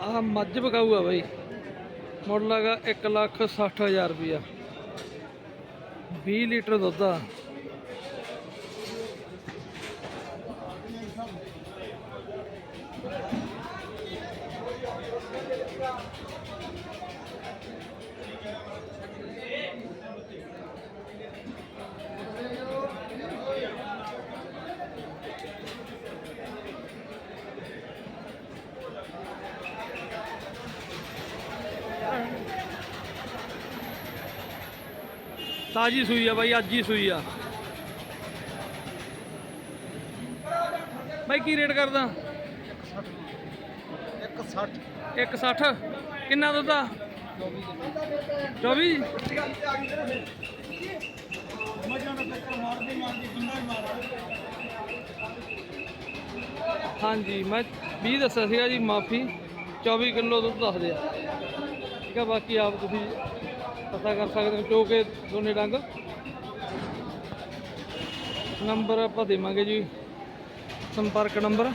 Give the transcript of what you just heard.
ਆਹ ਮੱਝ ਵਿਕਾਊ ਆ ਬਾਈ। ਮੁੱਲ ਹੈਗਾ 1 ਲੱਖ 60 ਹਜ਼ਾਰ ਰੁਪਿਆ 20 ਲੀਟਰ ਦੁੱਧ ਆ। ਤਾਜੀ ਸੂਈ ਆ ਬਾਈ ਅੱਜ ਹੀ ਸੂਈ ਆ। ਬਾਈ ਕੀ ਰੇਟ ਕਰਦਾ? 160 160 ਕਿੰਨਾ ਦੁੱਧ ਆ? 24 ਮਜਾਂ ਦਾ ਟੱਕਰ ਮਾਰਦੀ ਮਾਰਦੀ ਬੰਦਾ ਹੀ ਮਾਰਾ ਹਾਂਜੀ ਮੈਂ 20 ਦੱਸਿਆ ਸੀਗਾ ਜੀ ਮਾਫੀ। 24 ਕਿਲੋ ਦੁੱਧ ਦੱਸਦੇ ਆ। ਠੀਕ ਆ ਬਾਕੀ ਆਪ ਤੁਸੀਂ ਪਤਾ ਕਰ ਸਕਦੇ ਹੋ ਕਿ ਦੋਨੇ ਡੰਗ। ਨੰਬਰ ਆਪਾਂ ਦੇਵਾਂਗੇ ਜੀ। ਸੰਪਰਕ ਨੰਬਰ।